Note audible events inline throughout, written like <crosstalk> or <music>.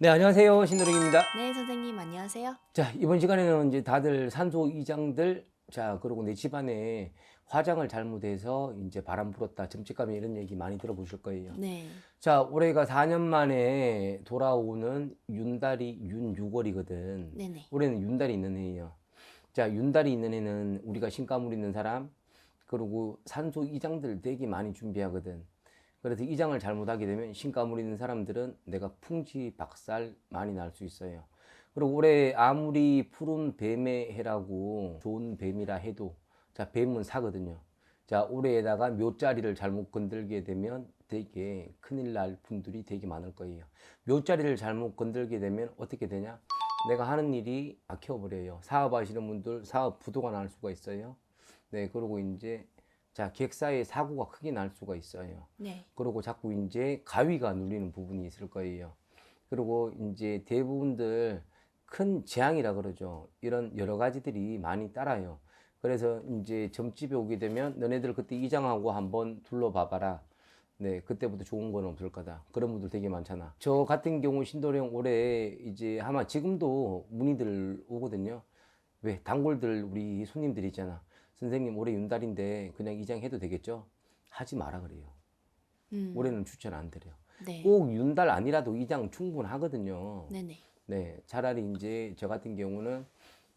네, 안녕하세요. 신도령입니다. 네, 선생님 안녕하세요. 자, 이번 시간에는 이제 다들 산소 이장들, 자, 그리고 내 집안에 화장을 잘못해서 이제 바람 불었다, 점찍감이 이런 얘기 많이 들어보실 거예요. 네. 자, 올해가 4년 만에 돌아오는 윤달이 윤6월이거든. 네네. 올해는 윤달이 있는 해예요. 자, 윤달이 있는 해는 우리가 신가물 있는 사람, 그리고 산소 이장들 되게 많이 준비하거든. 그래서 이장을 잘못하게 되면 신가물 있는 사람들은 내가 풍지 박살 많이 날 수 있어요. 그리고 올해 아무리 푸른 뱀의 해라고 좋은 뱀이라 해도 자, 뱀은 사거든요. 자, 올해에다가 묘자리를 잘못 건들게 되면 되게 큰일 날 분들이 되게 많을 거예요. 묘자리를 잘못 건들게 되면 어떻게 되냐? 내가 하는 일이 막혀버려요. 사업하시는 분들 사업 부도가 날 수가 있어요. 네, 그리고 이제 자, 객사의 사고가 크게 날 수가 있어요. 네. 그리고 자꾸 이제 가위가 눌리는 부분이 있을 거예요. 그리고 이제 대부분들 큰 재앙이라 그러죠. 이런 여러 가지들이 많이 따라요. 그래서 이제 점집에 오게 되면 너네들 그때 이장하고 한번 둘러봐봐라. 네, 그때부터 좋은 건 없을 거다. 그런 분들 되게 많잖아. 저 같은 경우 신도령 올해 이제 아마 지금도 문의들 오거든요. 왜? 단골들 우리 손님들 있잖아. 선생님 올해 윤달인데 그냥 이장해도 되겠죠? 하지 마라 그래요. 음. 올해는 추천 안 드려. 네. 꼭 윤달 아니라도 이장 충분하거든요. 네네. 네, 차라리 이제 저 같은 경우는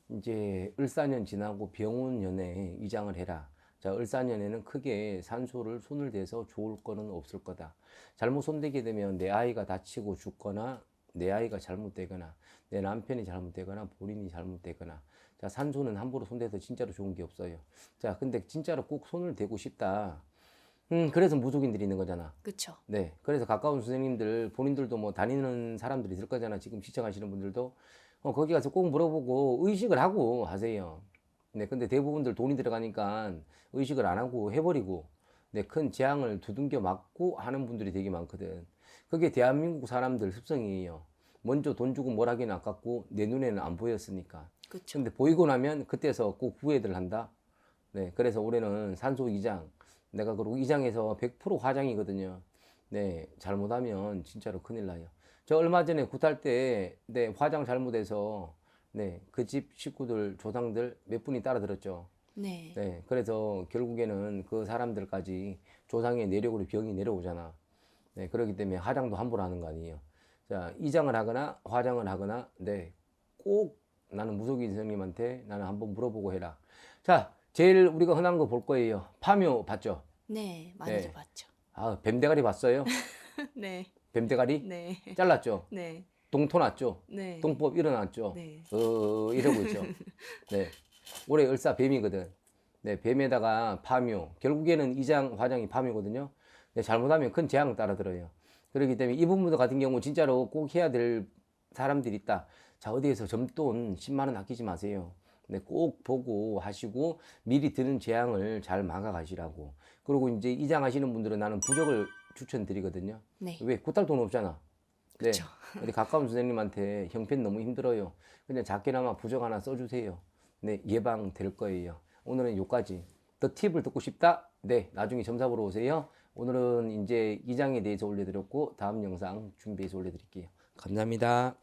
이제 을사년 지나고 병운년에 이장을 해라. 자, 을사년에는 크게 산소를 손을 대서 좋을 거는 없을 거다. 잘못 손대게 되면 내 아이가 다치고 죽거나 내 아이가 잘못되거나 내 남편이 잘못되거나 본인이 잘못되거나 자, 산소는 함부로 손대서 진짜로 좋은 게 없어요. 자, 근데 진짜로 꼭 손을 대고 싶다. 음, 그래서 무속인들이 있는 거잖아. 그쵸. 네. 그래서 가까운 선생님들, 본인들도 뭐 다니는 사람들이 있을 거잖아. 지금 시청하시는 분들도. 어, 거기 가서 꼭 물어보고 의식을 하고 하세요. 네. 근데 대부분들 돈이 들어가니까 의식을 안 하고 해버리고, 네. 큰 재앙을 두둥겨 맞고 하는 분들이 되게 많거든. 그게 대한민국 사람들 습성이에요. 먼저 돈 주고 뭘 하기는 아깝고, 내 눈에는 안 보였으니까. 그쵸. 근데 보이고 나면 그때서 꼭 후회들 한다. 네, 그래서 올해는 산소 이장. 내가 그리고 이장에서 100% 화장이거든요. 네, 잘못하면 진짜로 큰일 나요. 저 얼마 전에 굿할 때, 네, 화장 잘못해서, 네, 그 집 식구들, 조상들 몇 분이 따라 들었죠. 네. 네, 그래서 결국에는 그 사람들까지 조상의 내력으로 병이 내려오잖아. 네, 그렇기 때문에 화장도 함부로 하는 거 아니에요. 자, 이장을 하거나 화장을 하거나, 네, 꼭 나는 무속인 선생님한테 나는 한번 물어보고 해라. 자, 제일 우리가 흔한 거 볼 거예요. 파묘 봤죠? 네. 많이 네. 좀 봤죠. 아, 뱀대가리 봤어요? <laughs> 네. 뱀대가리? 네. 잘랐죠? 네. 동토 났죠? 네. 동법 일어났죠? 네. 어, 이러고 있죠. <laughs> 네. 올해 을사 뱀이거든. 네, 뱀에다가 파묘. 결국에는 이장, 화장이 파묘거든요. 네, 잘못하면 큰 재앙 따라들어요. 그렇기 때문에 이 부분들 같은 경우 진짜로 꼭 해야 될 사람들이 있다. 자, 어디에서 점돈 10만원 아끼지 마세요. 네, 꼭 보고 하시고 미리 드는 재앙을 잘 막아 가시라고. 그리고 이제 이장 하시는 분들은 나는 부적을 추천드리거든요. 네. 왜? 구탈 돈 없잖아. 네. 어디 가까운 선생님한테 형편 너무 힘들어요. 그냥 작게나마 부적 하나 써주세요. 네, 예방 될 거예요. 오늘은 요까지. 더 팁을 듣고 싶다? 네, 나중에 점사 보러 오세요. 오늘은 이제 이장에 대해서 올려드렸고, 다음 영상 준비해서 올려드릴게요. 감사합니다.